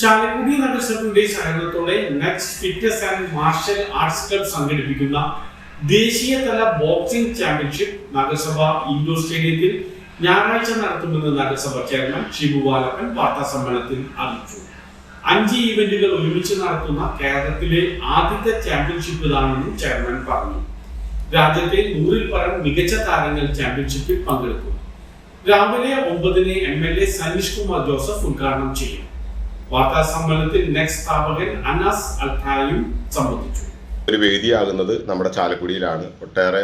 ചാലക്കുടി നഗരസഭയുടെ സഹകരണത്തോടെ next fitness and martial arts club സംഘടിപ്പിക്കുന്ന ദേശീയതല ബോക്സിംഗ് ചാമ്പ്യൻഷിപ്പ് നഗരസഭ ഇൻഡോർ സ്റ്റേഡിയത്തിൽ ഞായറാഴ്ച നടത്തുമെന്ന് നഗരസഭ ചെയർമാൻ ഷിബു ബാലപ്പൻ വാർത്താ സമ്മേളനത്തിൽ അറിയിച്ചു. അഞ്ച് ഇവന്റുകൾ ഒരുമിച്ച് നടത്തുന്ന കേരളത്തിലെ ആദ്യത്തെ ചാമ്പ്യൻഷിപ്പ് ഇതാണെന്നും ചെയർമാൻ പറഞ്ഞു. രാജ്യത്തെ നൂറിൽ പരം മികച്ച താരങ്ങൾ ചാമ്പ്യൻഷിപ്പിൽ പങ്കെടുക്കും. രാവിലെ ഒമ്പതിന് M L A Saneesh Kumar Joseph ഉദ്ഘാടനം ചെയ്യും. വാർത്താ സമ്മേളനത്തിൽ നെക്സ്റ്റ് സ്ഥാപകൻ അനാസ് അൽഖായും സംബന്ധിച്ചു. ഒരു വേദിയാകുന്നത് നമ്മുടെ ചാലക്കുടിയിലാണ്. ഒട്ടേറെ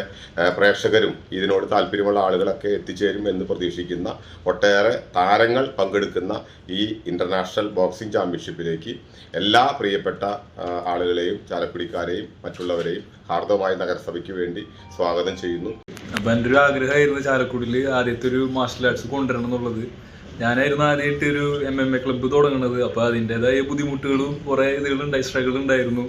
പ്രേക്ഷകരും ഇതിനോട് താല്പര്യമുള്ള ആളുകളൊക്കെ എത്തിച്ചേരും എന്ന് പ്രതീക്ഷിക്കുന്ന ഒട്ടേറെ താരങ്ങൾ പങ്കെടുക്കുന്ന ഈ ഇന്റർനാഷണൽ ബോക്സിംഗ് ചാമ്പ്യൻഷിപ്പിലേക്ക് എല്ലാ പ്രിയപ്പെട്ട ആളുകളെയും ചാലക്കുടിക്കാരെയും മറ്റുള്ളവരെയും ഹാർദവമായ നഗരസഭയ്ക്ക് വേണ്ടി സ്വാഗതം ചെയ്യുന്നു. അപ്പൊ എന്റെ ഒരു ആഗ്രഹമായിരുന്നു ചാലക്കുടിയിൽ ആദ്യത്തെ ഒരു മാർഷൽ ആർട്സ് കൊണ്ടുവരണം എന്നുള്ളത്. ഞാനായിരുന്നു ആദ്യമായിട്ട് ഒരു എം എം എ ക്ലബ്ബ് തുടങ്ങുന്നത് അപ്പൊ അതിന്റെതായ ബുദ്ധിമുട്ടുകളും കുറേ ഇതുകളുണ്ടായി സ്ട്രഗിൾ ഉണ്ടായിരുന്നു.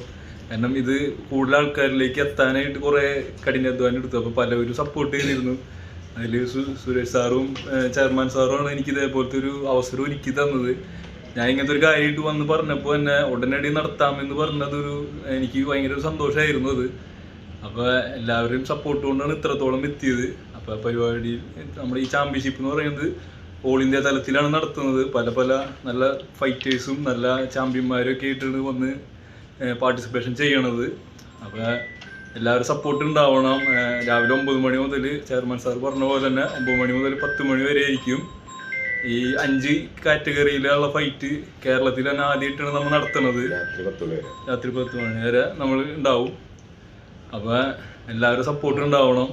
കാരണം ഇത് കൂടുതൽ ആൾക്കാരിലേക്ക് എത്താനായിട്ട് കുറെ കഠിനാധ്വാനം എടുത്തു. അപ്പോൾ പലവരും സപ്പോർട്ട് ചെയ്തിരുന്നു. അതിൽ സുരേഷ് സാറും ചെയർമാൻ സാറും ആണ് എനിക്ക് ഇതേപോലത്തെ ഒരു അവസരം ഒരുക്കി തന്നത്. ഞാൻ ഇങ്ങനത്തെ ഒരു കാര്യമായിട്ട് വന്ന് പറഞ്ഞപ്പോൾ എന്നെ ഉടനടി നടത്താമെന്ന് പറഞ്ഞത് ഒരു എനിക്ക് ഭയങ്കര ഒരു സന്തോഷമായിരുന്നു അത്. അപ്പോൾ എല്ലാവരുടെയും സപ്പോർട്ട് കൊണ്ടാണ് ഇത്രത്തോളം എത്തിയത്. അപ്പോൾ പരിപാടി നമ്മുടെ ഈ ചാമ്പ്യൻഷിപ്പ് എന്ന് പറയുന്നത് ഓൾ ഇന്ത്യ തലത്തിലാണ് നടത്തുന്നത്. പല പല നല്ല ഫൈറ്റേഴ്സും നല്ല ചാമ്പ്യന്മാരും ഒക്കെ ആയിട്ടാണ് വന്ന് പാർട്ടിസിപ്പേഷൻ ചെയ്യണത്. അപ്പോൾ എല്ലാവരും സപ്പോർട്ട് ഉണ്ടാവണം. രാവിലെ ഒമ്പത് മണി മുതൽ ചെയർമാൻ സാർ പറഞ്ഞ പോലെ തന്നെ ഒമ്പത് മണി മുതൽ പത്ത് മണി വരെ ആയിരിക്കും. ഈ അഞ്ച് കാറ്റഗറിയിലുള്ള ഫൈറ്റ് കേരളത്തിൽ തന്നെ ആദ്യമായിട്ടാണ് നമ്മൾ നടത്തുന്നത്. രാത്രി പത്ത് മണി വരെ. നമ്മൾ ഉണ്ടാവും. അപ്പോൾ എല്ലാവരും സപ്പോർട്ട് ഉണ്ടാവണം.